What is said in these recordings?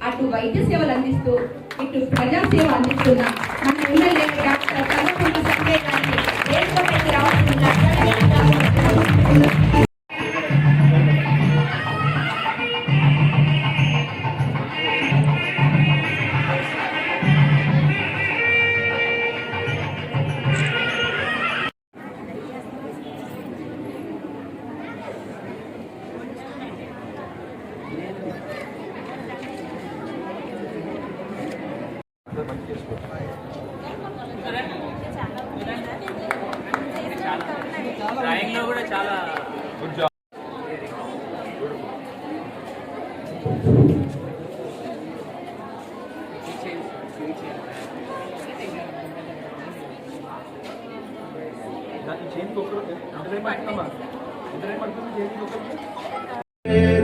అటు వైద్య సేవలు అందిస్తూ ఇటు ప్రజా సేవ అందిస్తున్న మన ఎమ్మెల్యే డాక్టర్ కల్వకుంట్ల సంజయ్ గారిని వేదికపైకి రావాల్సిందిగా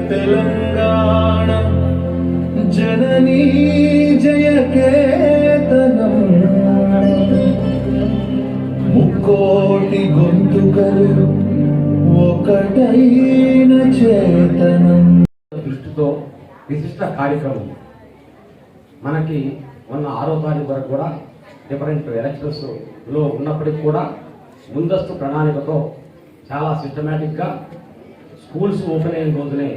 తెలంగాణ జననీ జయకేతనం. ముక్కోటి గొంతుకలు ఒకటైన చేతనం. దృష్టితో విశిష్ట కార్యక్రమం. మనకి మొన్న ఆరో తారీఖు వరకు కూడా డిఫరెంట్ ఎలక్షన్స్లో ఉన్నప్పటికీ కూడా ముందస్తు ప్రణాళికతో చాలా సిస్టమేటిక్గా స్కూల్స్ ఓపెన్ అయిన రోజునే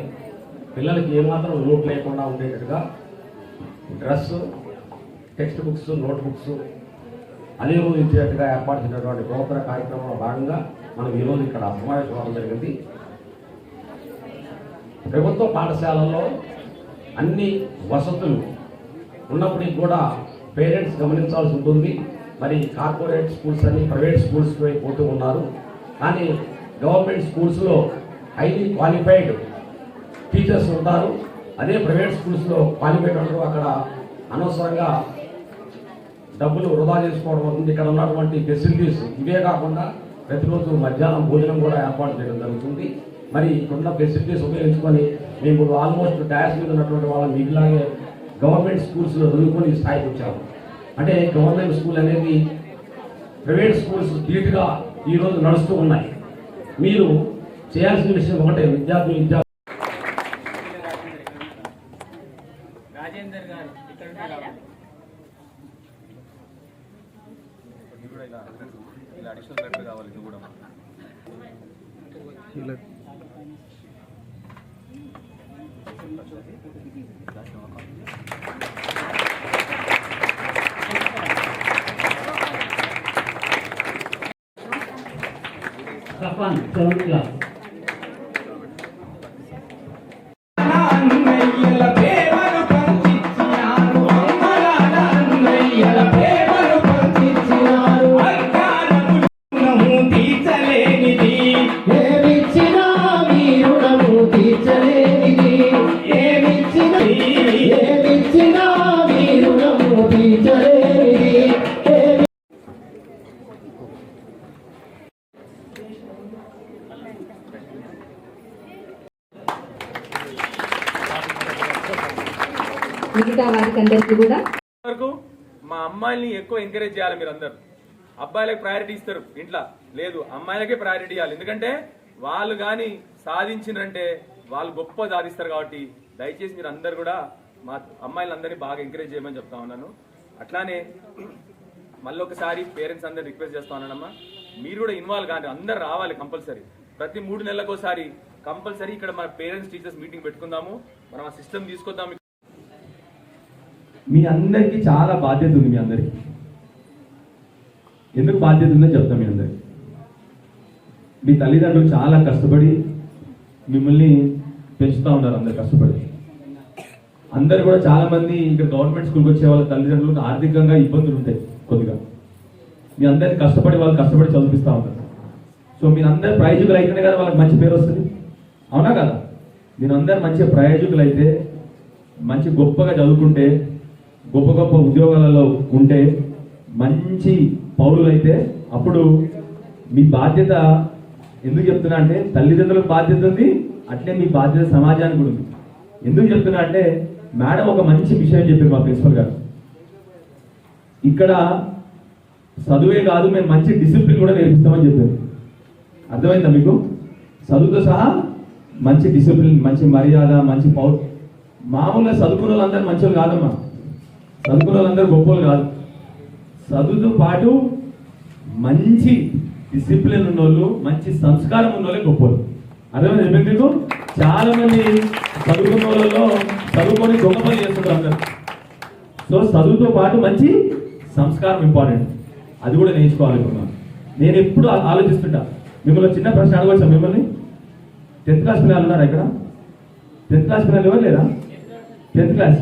పిల్లలకి ఏమాత్రం లోటు లేకుండా ఉండేటట్టుగా dress text books note books అదే రోజు ఇచ్చేటట్టుగా ఏర్పాటు చేసినటువంటి గోపుర కార్యక్రమంలో భాగంగా మనం ఈరోజు ఇక్కడ సమావేశం జరిగింది. ప్రభుత్వ పాఠశాలల్లో అన్ని వసతులు ఉన్నప్పటికీ కూడా పేరెంట్స్ గమనించాల్సి ఉంటుంది. మరి కార్పొరేట్ స్కూల్స్ అని ప్రైవేట్ స్కూల్స్ పోతూ ఉన్నారు. కానీ గవర్నమెంట్ స్కూల్స్లో హైలీ క్వాలిఫైడ్ టీచర్స్ ఉంటారు. అదే ప్రైవేట్ స్కూల్స్లో క్వాలిఫైడ్ ఉంటారు అక్కడ అనవసరంగా డబ్బులు వృధా చేసుకోవడం అవుతుంది ఇక్కడ ఉన్నటువంటి ఫెసిలిటీస్ ఇవే కాకుండా ప్రతిరోజు మధ్యాహ్నం భోజనం కూడా ఏర్పాటు చేయడం జరుగుతుంది. మరి ఇక్కడున్న ఫెసిలిటీస్ ఉపయోగించుకొని మేము ఆల్మోస్ట్ డాష్ మీద ఉన్నటువంటి వాళ్ళ మీలాగే గవర్నమెంట్ స్కూల్స్లో చదువుకొని స్థాయికి వచ్చాము. అంటే గవర్నమెంట్ స్కూల్ అనేది ప్రైవేట్ స్కూల్స్ ధీటుగా ఈరోజు నడుస్తూ ఉన్నాయి. మీరు చేయాల్సిన విషయం ఒకటే విద్యార్థులు విద్యార్థులు. రాజేందర్ గారు ఇక్కడ ఉన్నారు కాబట్టి. ఇలా 放生了。మిగతా వారికి అందరికీ కూడా వరకు మా అమ్మాయిల్ని ఎక్కువ ఎంకరేజ్ చేయాలి మీరు అందరు అబ్బాయిలకు ప్రయారిటీ ఇస్తారు ఇంట్లో. లేదు అమ్మాయిలకే ప్రయారిటీ ఇవ్వాలి. ఎందుకంటే వాళ్ళు కానీ సాధించినంటే వాళ్ళు గొప్ప సాధిస్తారు కాబట్టి దయచేసి మీరు అందరు కూడా మా అమ్మాయిలందరినీ బాగా ఎంకరేజ్ చేయమని చెప్తా ఉన్నాను. అట్లానే మళ్ళీ ఒకసారి పేరెంట్స్ అందరు రిక్వెస్ట్ చేస్తా ఉన్నానమ్మా. మీరు కూడా ఇన్వాల్వ్ కానీ అందరు రావాలి కంపల్సరీ ప్రతి మూడు నెలలకు ఒకసారి కంపల్సరీ ఇక్కడ మన పేరెంట్స్ టీచర్స్ మీటింగ్ పెట్టుకుందాము. మనం ఆ సిస్టమ్ తీసుకొద్దాం. మీ అందరికీ చాలా బాధ్యత ఉంది మీ అందరికి. ఎందుకు బాధ్యత ఉందో చెప్తాం మీ అందరికి. మీ తల్లిదండ్రులు చాలా కష్టపడి మిమ్మల్ని పెంచుతూ ఉన్నారు అందరు కష్టపడి. అందరు కూడా చాలా మంది ఇక్కడ గవర్నమెంట్ స్కూల్కి వచ్చే వాళ్ళ తల్లిదండ్రులకు ఆర్థికంగా ఇబ్బందులు ఉంటాయి కొద్దిగా. మీ అందరిని కష్టపడి వాళ్ళు కష్టపడి చదివిస్తూ ఉంటారు సో మీరు ప్రయోజకులు అయితేనే కదా వాళ్ళకి మంచి పేరు వస్తుంది. అవునా కదా? మీరు మంచి ప్రయోజకులు అయితే మంచి గొప్పగా చదువుకుంటే గొప్ప గొప్ప ఉద్యోగాలలో ఉంటే మంచి పౌరులైతే అప్పుడు మీ బాధ్యత ఎందుకు చెప్తున్నా అంటే తల్లిదండ్రులకు బాధ్యత ఉంది అట్లే మీ బాధ్యత సమాజానికి కూడా ఉంది. ఎందుకు చెప్తున్నా అంటే మేడం ఒక మంచి విషయం చెప్పారు మా ప్రిన్సిపల్ గారు. ఇక్కడ చదువే కాదు మేము మంచి డిసిప్లిన్ కూడా నేర్పిస్తామని చెప్పారు. అర్థమైందా మీకు? చదువుతో సహా మంచి డిసిప్లిన్ మంచి మర్యాద మంచి పౌ మామూలుగా చదువుకున్న వాళ్ళందరూ మంచోళ్ళు కాదమ్మా. చదువుకున్న వాళ్ళందరూ గొప్పలు కాదు. చదువుతో పాటు మంచి డిసిప్లిన్ ఉన్నోళ్ళు మంచి సంస్కారం ఉన్నోళ్ళే గొప్పలు. అర్థమైంది మీకు? చాలా మంది చదువుకున్న వాళ్ళలో చదువుకొని దొంగ పని చేస్తున్నారు అందరు. సో చదువుతో పాటు మంచి సంస్కారం ఇంపార్టెంట్ అది కూడా నేర్చుకోవాలనుకున్నాను. నేను ఎప్పుడు ఆలోచిస్తుంటా. మిమ్మల్ని చిన్న ప్రశ్న అడగవచ్చా మిమ్మల్ని? టెన్త్ క్లాస్ పిల్లలు ఉన్నారా ఇక్కడ. టెన్త్ క్లాస్ పిల్లలు ఎవరు లేరా? Tenth class.